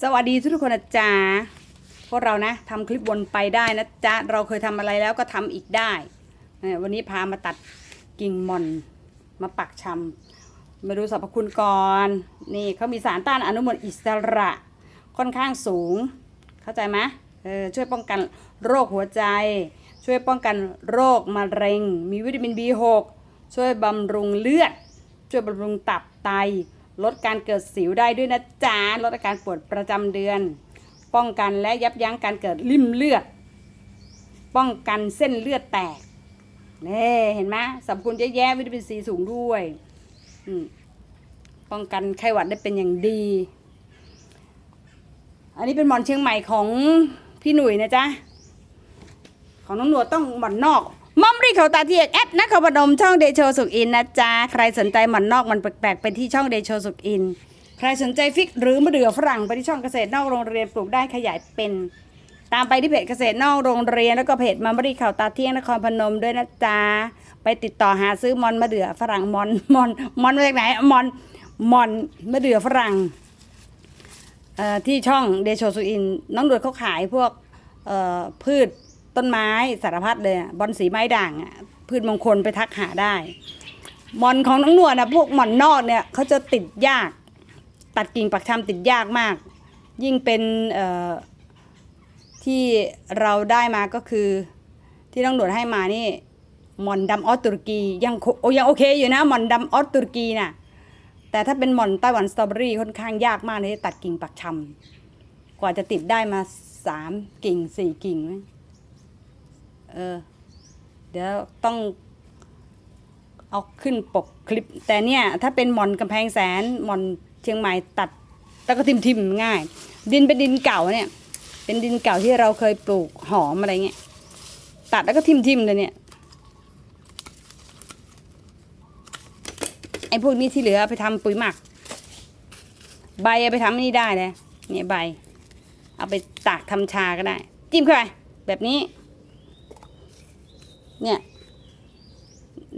สวัสดีทุกคนนะจ๊ะพวกเรานะทำคลิปวนไปได้นะจ๊ะ เราเคยทำอะไรแล้วก็ทำอีกได้ วันนี้พามาตัดกิ่งมอนมาปักชำมาดูสรรพคุณก่อน นี่เขามีสารต้านอนุมูลอิสระค่อนข้างสูง เข้าใจไหมเออช่วยป้องกันโรคหัวใจ ช่วยป้องกันโรคมะเร็ง มีวิตามิน B6 ช่วยบำรุงเลือด ช่วยบำรุงตับไต ลดการเกิดสิวได้ด้วยนะจ๊ะลดอาการปวดประจำเดือน ป้องกันและยับยั้งการเกิดริ่มเลือด ป้องกันเส้นเลือดแตกนี่เห็นไหมสรรพคุณเยอะแยะวิตามินซีสูงด้วยป้องกันไข้หวัดได้เป็นอย่างดี อันนี้เป็นหมอนเชียงใหม่ของพี่หนุ่ยนะจ๊ะ ของน้องหนวดต้องหมอนนอก เขาตาเทียกแอดนครพนมช่องเดโชสุกอินนะจ๊ะ ใครสนใจหมอนนอกมันแปลกๆไปที่ช่องเดโชสุกอิน ใครสนใจฟิกหรือมะเดื่อฝรั่งไปที่ช่องเกษตรนอกโรงเรียนปลูกได้ขยายเป็น ตามไปที่เพจเกษตรนอกโรงเรียนแล้วก็เพจมัมรีเขาตาเที่ยงนครพนมด้วยนะจ๊ะ ไปติดต่อหาซื้อมอนมะเดื่อฝรั่งมอนมอนมอนมาจากไหนมอนมอนมะเดื่อฝรั่งเอ่อที่ช่องเดโชสุอิน น้องดวดเขาขายพวกเอ่อพืช ต้นไม้สารพัดเลยบอนสีไม้ด่างอะพืชมงคลไปทักหาได้หมอนของน้องหนวดนะพวกหมอนนอกเนี่ยเขาจะติดยาก ตัดกิ่งปักชำติดยากมาก ยิ่งเป็นที่เราได้มาก็คือ ที่น้องหนวดให้มานี่หมอนดำออสตุรกียังโอยังโอเคอยู่นะหมอนดำออสตุรกีน่ะแต่ถ้าเป็นหมอนไต้หวันสตรอเบอรี่ค่อนข้างยากมากเลยตัดกิ่งปักชำกว่าจะติดได้มาสามกิ่งสี่กิ่ง เออ เดี๋ยวต้องเอาขึ้นปกคลิป แต่เนี่ย ถ้าเป็นหม่อนกำแพงแสนหม่อนเชียงใหม่ตัดแล้วก็ทิมทิมง่าย ดินเป็นดินเก่าเนี่ย เป็นดินเก่าที่เราเคยปลูกหอมอะไรเงี้ยตัดแล้วก็ทิมทิมเลยเนี่ยไอ้พวกนี้ที่เหลือไปทำปุ๋ยหมัก ใบเอาไปทำนี่ได้เลยเนี่ยใบ เอาไปตากทำชาก็ได้ จิ้มเข้าไปแบบนี้ เนี่ย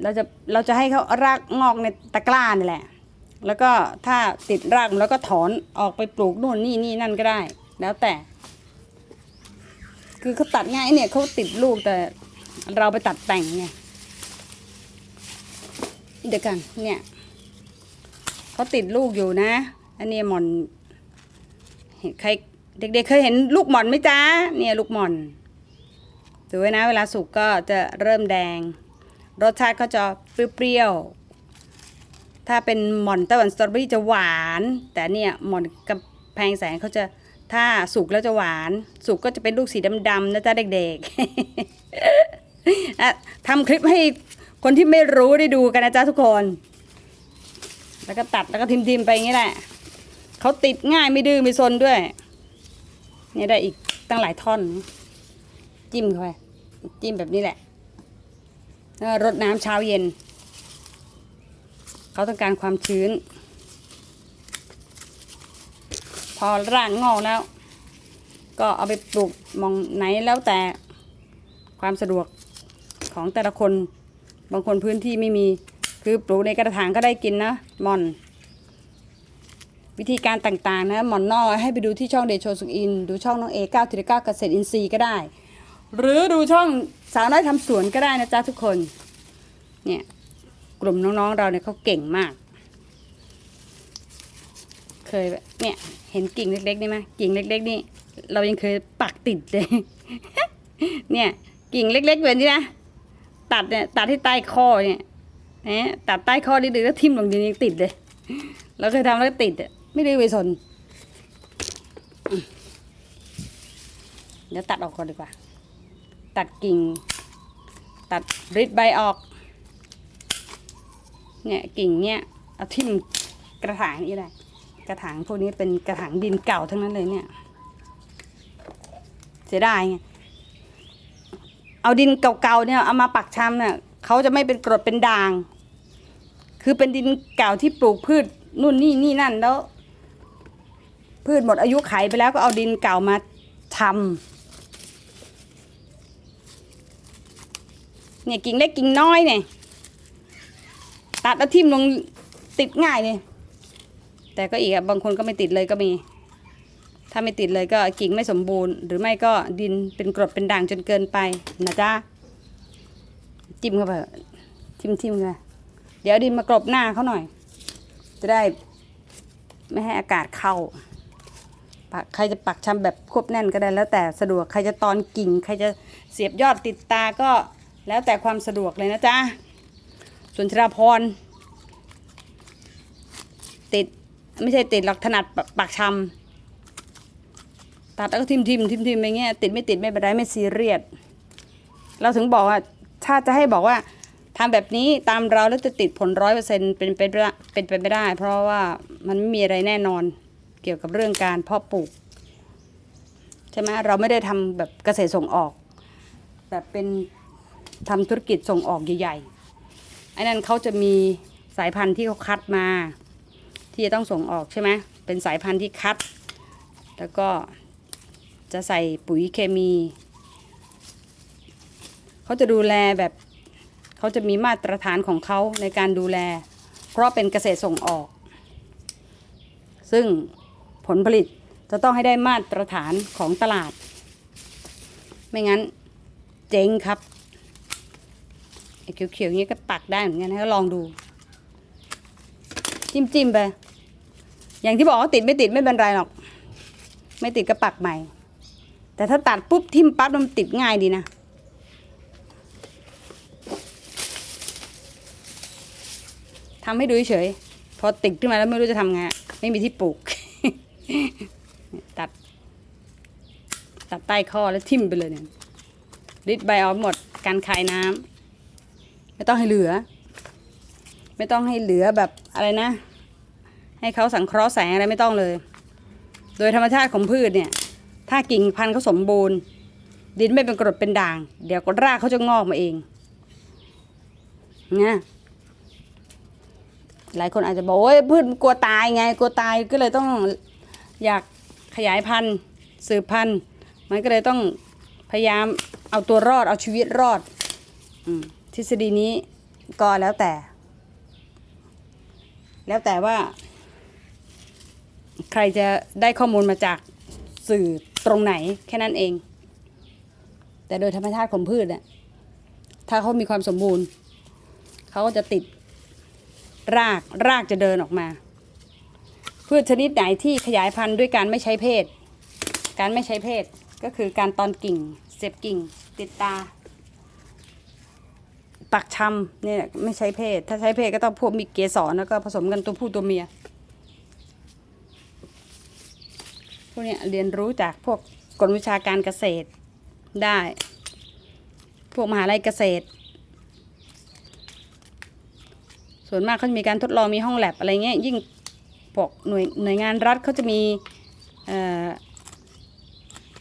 เราจะเราจะให้เขารากงอกในตะกร้านี่แหละ แล้วก็ถ้าติดรากแล้วก็ถอนออกไปปลูกนู่นนี่นี่นั่นก็ได้ แล้วแต่ คือเขาตัดง่ายเนี่ยเขาติดลูกแต่เราไปตัดแต่งไงเดี๋ยวกันเนี่ยเขาติดลูกอยู่นะ อันนี้หมอน เห็นใครเด็กๆเคยเห็นลูกหมอนไหมจ๊ะเนี่ยลูกหมอน ดูไว้นะเวลาสุกก็จะเริ่มแดง รสชาติเขาจะเปรี้ยวๆถ้าเป็นหม่อนไต้หวันสตรอเบอรี่จะหวาน แต่เนี่ยหม่อนกำแพงแสงเขาจะถ้าสุกแล้วจะหวาน สุกก็จะเป็นลูกสีดำๆนะจ๊ะเด็กๆทำคลิปให้คนที่ไม่รู้ได้ดูกันนะจ๊ะทุกคน แล้วก็ตัดแล้วก็ทิมๆไปอย่างนี้แหละเขาติดง่ายไม่ดื้อไม่ซนด้วย นี่ยได้อีกตั้งหลายท่อน จิ้มเข้าไป จิ้มแบบนี้แหละรดน้ำเช้าเย็น เขาต้องการความชื้น พอร่างงอกแล้ว ก็เอาไปปลูกมองไหนแล้วแต่ความสะดวกของแต่ละคน บางคนพื้นที่ไม่มี คือปลูกในกระถางก็ได้กินนะมอน วิธีการต่างๆนะหมอนนอกให้ไปดูที่ช่องเดโชสุกอิน ดูช่องน้องเอเก้าทีละเก้าเกษตรอินทรีย์ก็ได้ หรือดูช่องสาวน้อยทำสวนก็ได้นะจ๊ะทุกคน เนี่ยกลุ่มน้องๆเราเนี่ยเขาเก่งมาก เคยเนี่ยเห็นกิ่งเล็กๆนี่ไหมกิ่งเล็ก ๆ นี่ เรายังเคยปักติดเลย เนี่ยกิ่งเล็กๆแบบนี้นะตัดเนี่ยตัดที่ใต้คอเนี่ยเนี่ยตัดใต้คอนิดนึงแล้วทิ่มลงดินยังติดเลยเราเคยทำแล้วติดอะไม่ได้ไปสนเดี๋ยวตัดออกก่อนดีกว่า ตัดกิ่ง ตัดริดใบออก เนี่ยกิ่งเนี่ยเอาทิ่มกระถางนี่แหละ กระถางพวกนี้เป็นกระถางดินเก่าทั้งนั้นเลยเนี่ย เสียดายไงเอาดินเก่าๆเนี่ยเอามาปักชำเนี่ยเขาจะไม่เป็นกรดเป็นด่าง คือเป็นดินเก่าที่ปลูกพืชนู่นนี่นี่นั่นแล้ว พืชหมดอายุไขไปแล้วก็เอาดินเก่ามาทำ เนี่ยกิ่งเล็กกิ่งน้อยเนี่ยตัดแล้วทิ่มลงติดง่ายเนี่ยแต่ก็อีกอะบางคนก็ไม่ติดเลยก็มี ถ้าไม่ติดเลยก็กิ่งไม่สมบูรณ์ หรือไม่ก็ดินเป็นกรดเป็นด่างจนเกินไปนะจ๊ะจิ้มเข้าไปเถอะทิมทิมเลยเดี๋ยวดินมากรบหน้าเขาหน่อย จะได้ไม่ให้อากาศเข้าใครจะปักชำแบบควบแน่นก็ได้แล้วแต่สะดวกใครจะตอนกิ่ง ใครจะเสียบยอดติดตาก็ แล้วแต่ความสะดวกเลยนะจ๊ะส่วนชราพร ติดไม่ใช่ติดหรอกถนัดปากชำตัดแล้วก็ทิมทิมทิมทิมอย่างเงี้ยติดไม่ติดไม่เป็นไรไม่ซีเรียสเราถึงบอกว่าถ้าจะให้บอกว่าทำแบบนี้ตามเราแล้วจะติดผลร้อยเปอร์เซ็นต์เป็นเป็นเป็นไปไม่ได้ เพราะว่ามันไม่มีอะไรแน่นอนเกี่ยวกับเรื่องการเพาะปลูกใช่ไหมเราไม่ได้ทำแบบเกษตรส่งออก แบบเป็น ทำธุรกิจส่งออกใหญ่ๆไอ้นั่นเขาจะมีสายพันธุ์ที่เขาคัดมา ที่จะต้องส่งออกใช่ไหมเป็นสายพันธุ์ที่คัด แล้วก็จะใส่ปุ๋ยเคมี เขาจะดูแลแบบเขาจะมีมาตรฐานของเขาในการดูแล เพราะเป็นเกษตรส่งออก ซึ่งผลผลิตจะต้องให้ได้มาตรฐานของตลาด ไม่งั้นเจ๊งครับ เขียวๆอย่างนี้ก็ปักได้เหมือนกันนะก็ลองดู จิ้มจิ้มๆไป อย่างที่บอกว่าติดไม่ติดไม่เป็นไรหรอก ไม่ติดก็ปักใหม่ แต่ถ้าตัดปุ๊บทิ่มปั๊บมันติดง่ายดีนะทำให้ดูเฉยพอติดขึ้นมาแล้วไม่รู้จะทำไงไม่มีที่ปลูก ตัด ตัดใต้ข้อแล้วทิ่มไปเลยเนี่ยริดใบออกหมดการคายน้ำ ไม่ต้องให้เหลือ ไม่ต้องให้เหลือแบบอะไรนะ ให้เขาสังเคราะห์แสงอะไรไม่ต้องเลย โดยธรรมชาติของพืชเนี่ย ถ้ากิ่งพันธุ์เขาสมบูรณ์ ดินไม่เป็นกรดเป็นด่าง เดี๋ยวก็รากเขาจะงอกมาเองนะหลายคนอาจจะบอกว่าโอ้ยพืชกลัวตายไงกลัวตายก็เลยต้องอยากขยายพันธุ์สืบพันธุ์มันก็เลยต้องพยายามเอาตัวรอดเอาชีวิตรอดอม ทฤษฎีนี้ก็แล้วแต่ แล้วแต่ว่า ใครจะได้ข้อมูลมาจากสื่อตรงไหนแค่นั้นเอง แต่โดยธรรมชาติของพืชเนี่ยถ้าเขามีความสมบูรณ์เขาก็จะติดรากรากจะเดินออกมา พืชชนิดไหนที่ขยายพันธุ์ด้วยการไม่ใช้เพศ การไม่ใช้เพศก็คือการตอนกิ่ง เสียบกิ่ง ติดตา ปักชำเนี่ยไม่ใช้เพศ ถ้าใช้เพศก็ต้องพวกมีเกสรแล้วก็ผสมกันตัวผู้ตัวเมียพวกเนี้ยเรียนรู้จากพวกกลวิชาการเกษตรได้ พวกมหาลัยเกษตร ส่วนมากเขาจะมีการทดลองมีห้องแลบอะไรเงี้ยยิ่งพวกหน่วยหน่วยงานรัฐเขาจะมี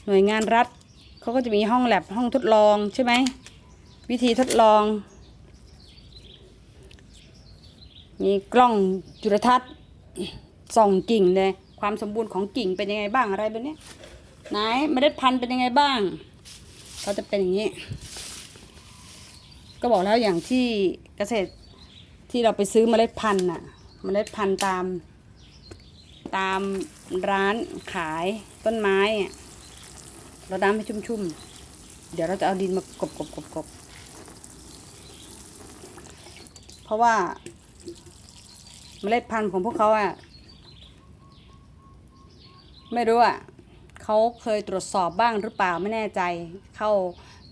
หน่วยงานรัฐเขาก็จะมีห้องแลบห้องทดลองใช่ไหมวิธีทดลอง มีกล้องจุลทรรศน์ส่องกิ่งเลยความสมบูรณ์ของกิ่งเป็นยังไงบ้างอะไรแบบนี้ไหนเมล็ดพันธุ์เป็นยังไงบ้างเขาจะเป็นอย่างนี้ ก็บอกแล้วอย่างที่เกษตรที่เราไปซื้อเมล็ดพันธุ์น่ะ เมล็ดพันธุ์ตาม ตามร้านขายต้นไม้อะเราน้ำให้ชุ่มๆ เดี๋ยวเราจะเอาดินมากบกบกบกเพราะว่า เมล็ดพันธุ์ของพวกเขาอะไม่รู้อะเขาเคยตรวจสอบบ้างหรือเปล่าไม่แน่ใจ เข้า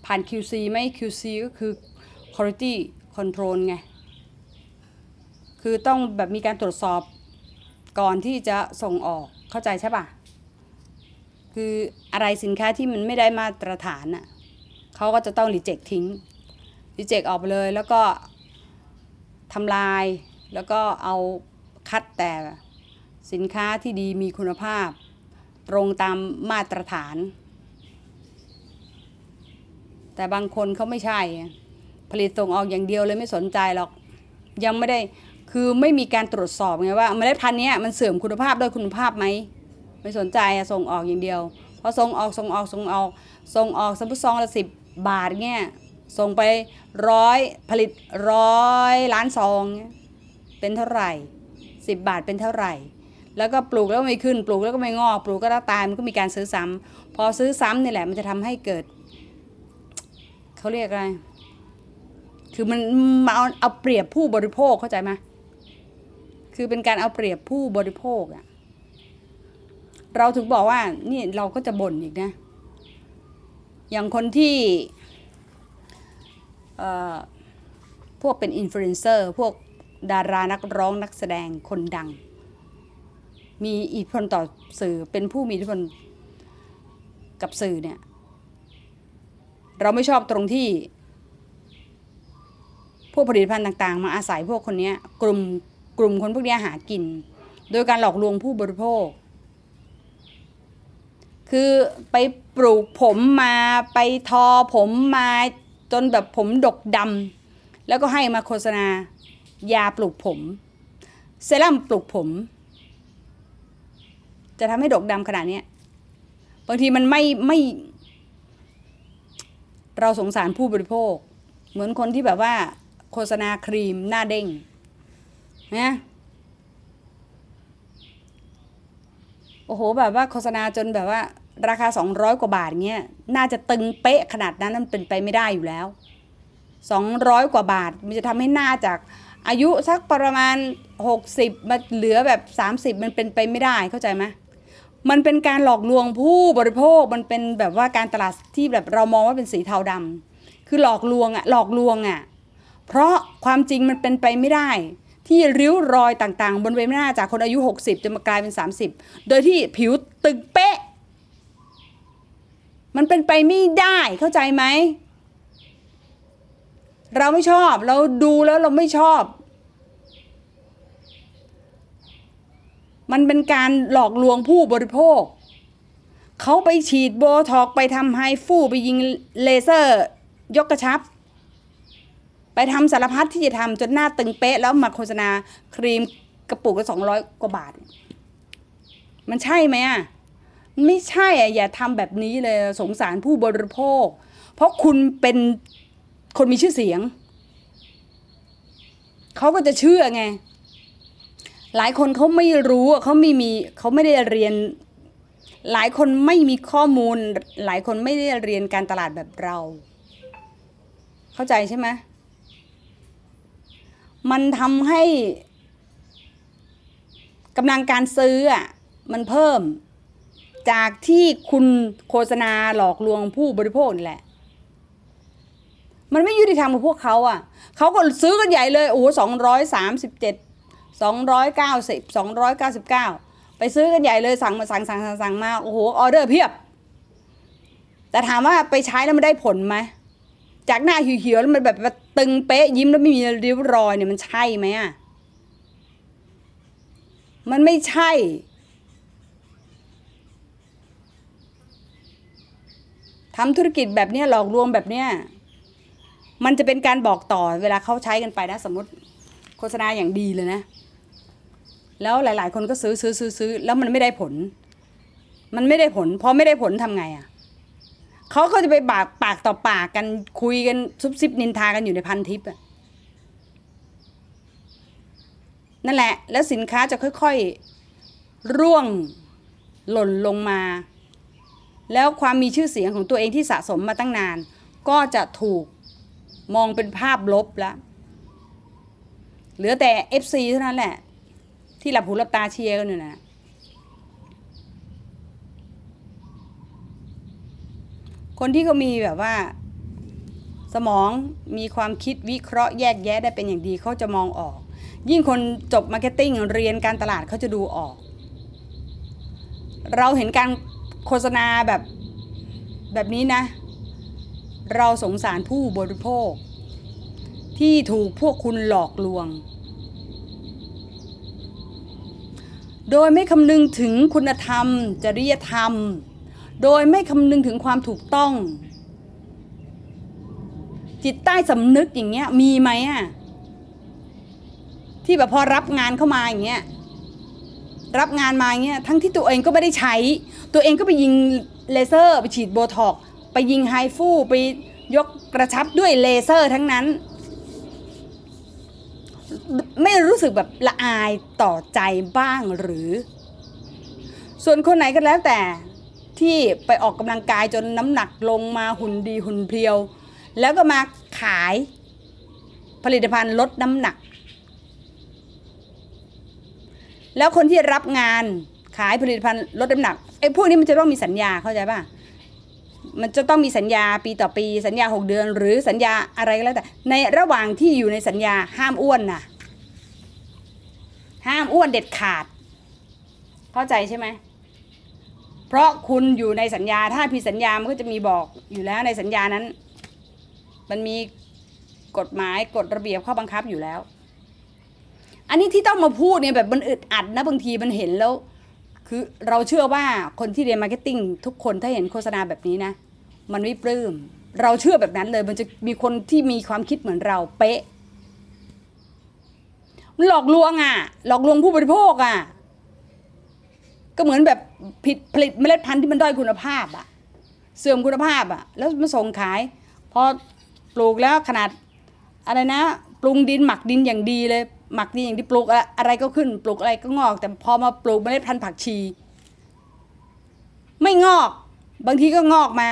ผ่าน QC ไหม QC ก็คือ Quality Control ไง คือต้องแบบมีการตรวจสอบก่อนที่จะส่งออกเข้าใจใช่ปะคืออะไรสินค้าที่มันไม่ได้มาตรฐานอะเขาก็จะต้องรีเจ็คทิ้งรีเจ็คออกไปเลยแล้วก็ทำลาย แล้วก็เอาคัดแต่สินค้าที่ดีมีคุณภาพ ตรงตามมาตรฐาน แต่บางคนเขาไม่ใช่ ผลิตส่งออกอย่างเดียวเลยไม่สนใจหรอก ยังไม่ได้คือไม่มีการตรวจสอบไงว่าเมล็ดพันธุ์นี้มันเสื่อมคุณภาพด้วยคุณภาพไหมไม่สนใจส่งออกอย่างเดียวพอส่งออกส่งออกส่งออกส่งออกสมมติซองละสิบบาทเงี้ยส่งไปร้อยผลิตร้อยล้านซองเงี้ย เป็นเท่าไหร่สิบบาทเป็นเท่าไหร่ แล้วก็ปลูกแล้วไม่ขึ้น ปลูกแล้วก็ไม่งอก ปลูกก็แล้วตายมันก็มีการซื้อซ้ำพอซื้อซ้ำนี่แหละมันจะทำให้เกิดเขาเรียกอะไร คือมันมาเอาเอาเปรียบผู้บริโภคเข้าใจไหมคือเป็นการเอาเปรียบผู้บริโภคอะเราถึงบอกว่านี่เราก็จะบ่นอีกนะ อย่างคนที่เอ่อพวกเป็นอินฟลูเอนเซอร์พวก ดารานักร้องนักแสดงคนดัง มีอิทธิพลต่อสื่อเป็นผู้มีอิทธิพลกับสื่อเนี่ย เราไม่ชอบตรงที่ พวกผลิตภัณฑ์ต่างๆ มาอาศัยพวกคนนี้กลุ่มกลุ่มคนพวกนี้หากิน โดยการหลอกลวงผู้บริโภค คือไปปลูกผมมาไปทอผมมาจนแบบผมดกดำแล้วก็ให้มาโฆษณา ยาปลูกผม เซรั่มปลูกผม จะทำให้ดกดำขนาดนี้บางทีมันไม่ไม่ เราสงสารผู้บริโภค เหมือนคนที่แบบว่า โฆษณาครีมหน้าเด้งนะโอ้โหแบบว่าโฆษณาจนแบบว่า ราคา 200 กว่าบาทเงี้ยน่าจะตึงเป๊ะขนาดนั้นมันเป็นไปไม่ได้อยู่แล้ว 200 กว่าบาท มันจะทำให้หน้าจาก อายุสักประมาณ 60มาเหลือแบบ 30 มันเป็นไปไม่ได้เข้าใจไหมมันเป็นการหลอกลวงผู้บริโภคมันเป็นแบบว่าการตลาดที่แบบเรามองว่าเป็นสีเทาดำคือหลอกลวงอะหลอกลวงอะเพราะความจริงมันเป็นไปไม่ได้ ที่ริ้วรอยต่างๆ บนใบหน้าจากคนอายุ 60 จะมากลายเป็น 30 โดยที่ผิวตึงเป๊ะ มันเป็นไปไม่ได้เข้าใจไหม เราไม่ชอบ เราดูแล้วเราไม่ชอบ มันเป็นการหลอกลวงผู้บริโภค เขาไปฉีดโบท็อกไปทำไฮฟูไปยิงเลเซอร์ ยกกระชับ ไปทำสารพัดที่จะทำจนหน้าตึงเป๊ะ แล้วมาโฆษณาครีมกระปุกละสองร้อยกว่าบาท มันใช่ไหมอะไม่ใช่อะอย่าทำแบบนี้เลยสงสารผู้บริโภค เพราะคุณเป็น คนมีชื่อเสียง เขาก็จะเชื่อไง หลายคนเขาไม่รู้เขาไม่มีเขาไม่ได้เรียน หลายคนไม่มีข้อมูล หลายคนไม่ได้เรียนการตลาดแบบเรา เข้าใจใช่ไหมมันทำให้กำลังการซื้ออะมันเพิ่ม จากที่คุณโฆษณาหลอกลวงผู้บริโภคนี่แหละ มันไม่ยุติธรรมกับพวกเขาอะเขาก็ซื้อกันใหญ่เลยโอ้โหสองร้อยสามสิบเจ็ดสองร้อยเก้าสิบสองร้อยเก้าสิบเก้าไปซื้อกันใหญ่เลยสั่งมาสั่งสั่งสั่งสั่งมาโอ้โหออเดอร์เพียบ แต่ถามว่าไปใช้แล้วมันได้ผลไหมจากหน้าเหี่ยวๆแล้วมันแบบตึงเป๊ะยิ้มแล้วไม่มีริ้วรอยเนี่ยมันใช่ไหมอะมันไม่ใช่ ทำธุรกิจแบบนี้หลอกลวงแบบเนี้ย มันจะเป็นการบอกต่อเวลาเขาใช้กันไปนะ สมมติโฆษณาอย่างดีเลยนะ แล้วหลาย ๆ คนก็ซื้อซื้อซื้อซื้อแล้วมันไม่ได้ผล มันไม่ได้ผลพอไม่ได้ผลทำไงอะเขาก็จะไปปากปากต่อปากกันคุยกันซุบซิบนินทากันอยู่ในพันทิปอะนั่นแหละ แล้วสินค้าจะค่อยๆ ร่วงหล่นลงมา แล้วความมีชื่อเสียงของตัวเองที่สะสมมาตั้งนาน ก็จะถูก มองเป็นภาพลบแล้วเหลือแต่ FC เท่านั้นแหละ ที่หลับหูหลับตาเชียร์กันอยู่นะคนที่เขามีแบบว่า สมองมีความคิดวิเคราะห์แยกแยะได้เป็นอย่างดีเขาจะมองออก ยิ่งคนจบมาร์เก็ตติ้งเรียนการตลาดเขาจะดูออก เราเห็นการโฆษณาแบบแบบนี้นะ เราสงสารผู้บริโภค ที่ถูกพวกคุณหลอกลวง โดยไม่คำนึงถึงคุณธรรม จริยธรรม โดยไม่คำนึงถึงความถูกต้อง จิตใต้สำนึกอย่างเงี้ยมีไหมอะที่แบบพอรับงานเข้ามาอย่างเงี้ยรับงานมาอย่างเงี้ยทั้งที่ตัวเองก็ไม่ได้ใช้ ตัวเองก็ไปยิงเลเซอร์ไปฉีดโบท็อกซ์ ไปยิงไฮฟูไปยกกระชับด้วยเลเซอร์ทั้งนั้น ไม่รู้สึกแบบละอายต่อใจบ้างหรือ ส่วนคนไหนก็แล้วแต่ที่ไปออกกำลังกายจนน้ำหนักลงมาหุ่นดีหุ่นเพรียว แล้วก็มาขายผลิตภัณฑ์ลดน้ำหนัก แล้วคนที่รับงานขายผลิตภัณฑ์ลดน้ำหนักไอ้พวกนี้มันจะต้องมีสัญญาเข้าใจป่ะ มันจะต้องมีสัญญาปีต่อปี สัญญาหกเดือน หรือสัญญาอะไรก็แล้วแต่ ในระหว่างที่อยู่ในสัญญาห้ามอ้วนนะห้ามอ้วนเด็ดขาด เข้าใจใช่ไหมเพราะคุณอยู่ในสัญญาถ้าผิดสัญญามันก็จะมีบอกอยู่แล้วในสัญญานั้น มันมีกฎหมายกฎระเบียบข้อบังคับอยู่แล้ว อันนี้ที่ต้องมาพูดเนี่ยแบบมันอึดอัดนะบางทีมันเห็นแล้ว คือเราเชื่อว่าคนที่เรียนมาร์เก็ตติ้งทุกคนถ้าเห็นโฆษณาแบบนี้นะ มันไม่ปลื้ม เราเชื่อแบบนั้นเลย มันจะมีคนที่มีความคิดเหมือนเราเป๊ะ มันหลอกลวงอะ หลอกลวงผู้บริโภคอะ ก็เหมือนแบบผิดผลิตเมล็ดพันธุ์ที่มันด้อยคุณภาพอะ เสื่อมคุณภาพอะ แล้วมาส่งขาย พอปลูกแล้วขนาดอะไรนะ ปรุงดินหมักดินอย่างดีเลย หมักดินอย่างดีปลูกอะอะไรก็ขึ้นปลูกอะไรก็งอก แต่พอมาปลูกเมล็ดพันธุ์ผักชี ไม่งอก บางทีก็งอกมา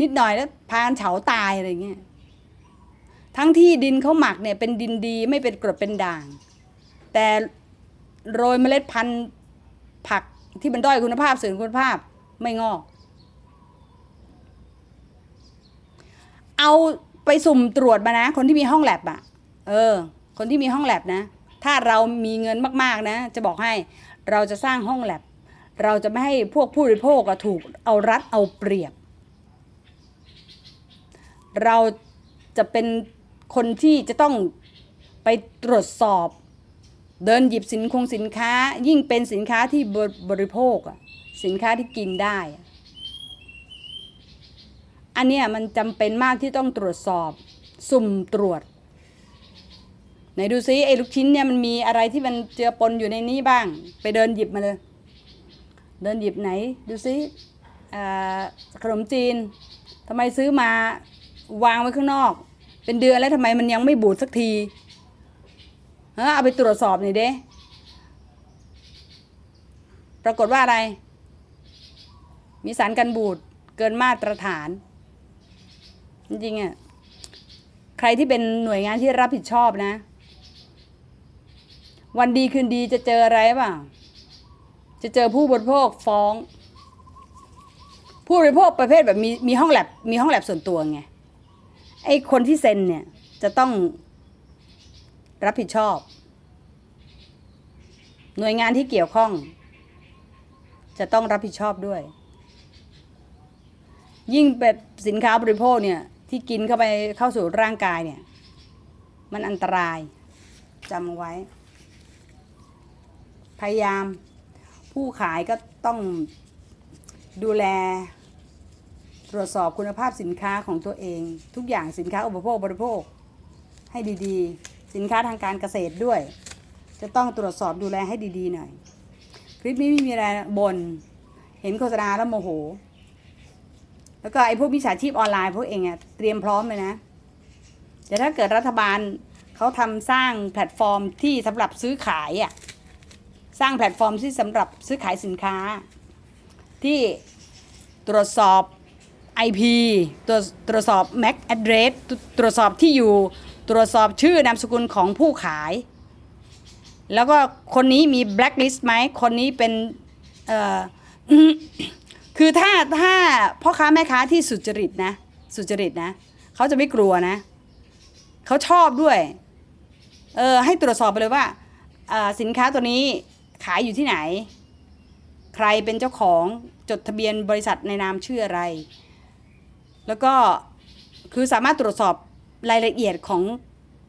นิดหน่อยแล้วพานเฉาตายอะไรเงี้ยทั้งที่ดินเขาหมักเนี่ยเป็นดินดีไม่เป็นกรดเป็นด่าง แต่โรยเมล็ดพันธุ์ผักที่มันด้อยคุณภาพเสื่อมคุณภาพไม่งอก เอาไปสุ่มตรวจมานะ คนที่มีห้องแลบอะเออ คนที่มีห้องแลบนะ ถ้าเรามีเงินมากๆนะ จะบอกให้เราจะสร้างห้องแลบ เราจะไม่ให้พวกผู้บริโภคถูกเอารัดเอาเปรียบ เราจะเป็นคนที่จะต้องไปตรวจสอบ เดินหยิบสินคงสินค้า ยิ่งเป็นสินค้าที่บบริโภคสินค้าที่กินได้ อันเนี้ยมันจำเป็นมากที่ต้องตรวจสอบ สุ่มตรวจ นดูซิไอ้ลูกชิ้นเนี่ยมันมีอะไรที่มันเจือปนอยู่ในนี้บ้าง ไปเดินหยิบมาเลย เดินหยิบไหน ดูซิขนมจีนทำไมซื้อมาวางไว้ข้างนอก เป็นเดือนแล้วทำไมมันยังไม่บูดสักทีฮะเอาไปตรวจสอบหน่อยเด้ปรากฏว่าอะไร มีสารกันบูดเกินมาตรฐาน จริงๆอะใครที่เป็นหน่วยงานที่รับผิดชอบนะ วันดีคืนดีจะเจออะไรเปล่าจะเจอผู้บริโภคฟ้อง ผู้บริโภคประเภทแบบมีมีห้องแลบมีห้องแลบส่วนตัวไงไอ้คนที่เซ็นเนี่ยจะต้องรับผิดชอบ หน่วยงานที่เกี่ยวข้อง จะต้องรับผิดชอบด้วย ยิ่งแบบสินค้าบริโภคเนี่ยที่กินเข้าไปเข้าสู่ร่างกายเนี่ย มันอันตรายจำเอาไว้ พยายาม ผู้ขายก็ต้องดูแล ตรวจสอบคุณภาพสินค้าของตัวเอง ทุกอย่างสินค้าอุปโภคบริโภค ให้ดีๆ สินค้าทางการเกษตรด้วย จะต้องตรวจสอบดูแลให้ดีๆหน่อย คลิปนี้ไม่มีอะไรบน เห็นโฆษณาแล้วโมโห แล้วก็ไอ้พวกมิจฉาชีพออนไลน์พวกเองอะเตรียมพร้อมเลยนะแต่ถ้าเกิดรัฐบาลเขาทำสร้างแพลตฟอร์มที่สำหรับซื้อขายอะ สร้างแพลตฟอร์มที่สำหรับซื้อขายสินค้า ที่ตรวจสอบ IP ตรวจตรวจสอบ MAC address ตรวจสอบที่อยู่ ตรวจสอบชื่อนามสกุลของผู้ขาย แล้วก็คนนี้มี blacklist ไหม คนนี้เป็นคือถ้าถ้าพ่อค้าแม่ค้าที่สุจริตนะ สุจริตนะ เขาจะไม่กลัวนะ เขาชอบด้วย เออให้ตรวจสอบไปเลยว่าสินค้าตัวนี้ ขายอยู่ที่ไหน ใครเป็นเจ้าของจดทะเบียนบริษัทในนามชื่ออะไร แล้วก็คือสามารถตรวจสอบรายละเอียดของ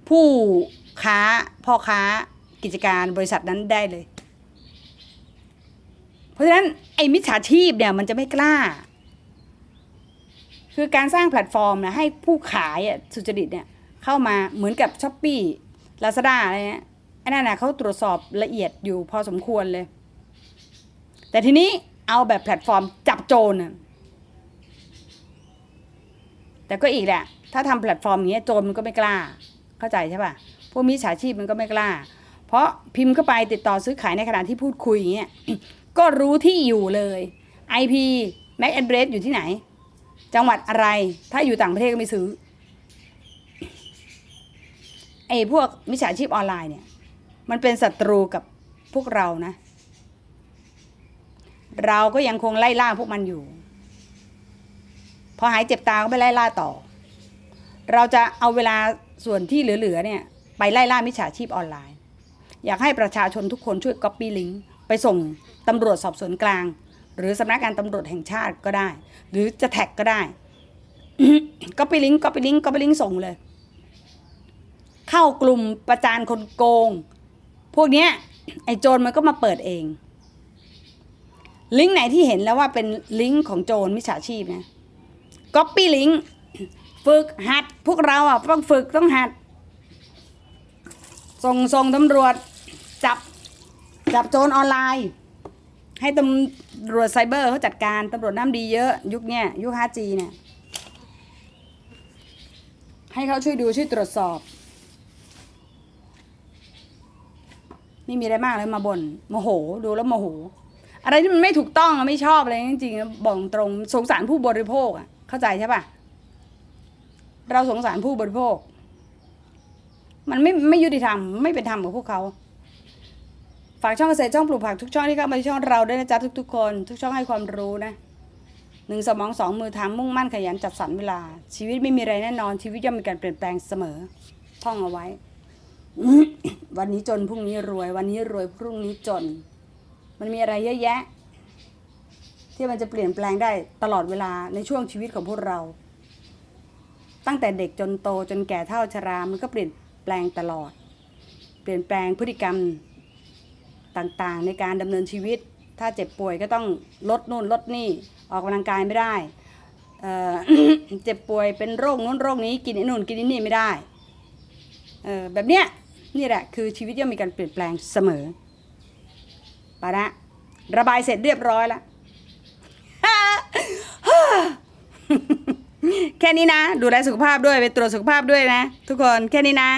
ผู้ค้าพ่อค้ากิจการบริษัทนั้นได้เลย เพราะฉะนั้นไอ้มิจฉาชีพเนี่ยมันจะไม่กล้า คือการสร้างแพลตฟอร์มนะให้ผู้ขายอะสุจริตเนี่ยเข้ามาเหมือนกับช้อปปี้ลาซาด้าอะไรเงี้ย อ้นั่นน่ะเขาตรวจสอบละเอียดอยู่พอสมควรเลย แต่ทีนี้เอาแบบแพลตฟอร์มจับโจรน่ะแต่ก็อีกแหละ ถ้าทำแพลตฟอร์มอย่างเงี้ยโจรมันก็ไม่กล้า เข้าใจใช่ป่ะพวกมิจฉาชีพมันก็ไม่กล้า เพราะพิมพ์เข้าไปติดต่อซื้อขายในขณะที่พูดคุยอย่างเงี้ยก็รู้ที่อยู่เลย IP MAC address อยู่ที่ไหน จังหวัดอะไรถ้าอยู่ต่างประเทศก็ไม่ซื้อไอ้พวกมิจฉาชีพออนไลน์เนี่ย มันเป็นศัตรูกับพวกเรานะ เราก็ยังคงไล่ล่าพวกมันอยู่ พอหายเจ็บตาก็ไปไล่ล่าต่อ เราจะเอาเวลาส่วนที่เหลือๆเนี่ยไปไล่ล่ามิจฉาชีพออนไลน์ อยากให้ประชาชนทุกคนช่วย copy link ไปส่งตำรวจสอบสวนกลาง หรือสำนักงานตำรวจแห่งชาติก็ได้ หรือจะแท็กก็ได้ copy link copy link copy link ส่งเลย เข้ากลุ่มประจานคนโกง พวกเนี้ยไอ้โจรมันก็มาเปิดเอง ลิงก์ไหนที่เห็นแล้วว่าเป็นลิงก์ของโจรมิจฉาชีพนะ copy link ฝึกหัดพวกเราอะต้องฝึกต้องหัด ส่งส่งตำรวจจับจับโจรออนไลน์ ให้ตำรวจไซเบอร์เขาจัดการตำรวจน้ำดีเยอะยุคเนี้ยยุค 5G เนี่ยให้เขาช่วยดูช่วยตรวจสอบ ไม่มีอะไรมากเลยมาบน่นโมโหดูแล้วโมโห อะไรที่มันไม่ถูกต้องไม่ชอบอะไรจริงๆบอกตรงสงสารผู้บริโภคอะเข้าใจใช่ปะเราสงสารผู้บริโภค มันไม่ไม่ยุติธรรมไม่เป็นธรรมกับพวกเขาฝากช่องเกษตรช่องปลูกผักทุกช่องที่เข้ามาช่องเราด้วยนะจ๊ะทุกๆคน ทุกช่องให้ความรู้นะหนึ่งสมองสองมือทำมุ่งมั่นขยันจัดสรรเวลา ชีวิตไม่มีอะไรแน่นอนชีวิตย่อมมีการเปลี่ยนแปลงเสมอท่องเอาไว้ วันนี้จนพรุ่งนี้รวย วันนี้รวยพรุ่งนี้จน มันมีอะไรเยอะแยะ ที่มันจะเปลี่ยนแปลงได้ตลอดเวลาในช่วงชีวิตของพวกเรา ตั้งแต่เด็กจนโตจนแก่เท่าชรา มันก็เปลี่ยนแปลงตลอด เปลี่ยนแปลงพฤติกรรมต่างๆ ในการดำเนินชีวิต ถ้าเจ็บป่วยก็ต้องลดนู่นลดนี่ ออกกำลังกายไม่ได้เเจ็บป่วยเป็นโรคนู้นโรคนี้กินไอ้นู่นกินไอ้นี่ไม่ได้แบบเนี้ย นี่แหละคือชีวิตย่อมมีการเปลี่ยนแปลงเสมอปะนะระบายเสร็จเรียบร้อยแล้วแค่นี้นะ ดูแลสุขภาพด้วยไปตรวจสุขภาพด้วยนะ ทุกคนแค่นี้นะ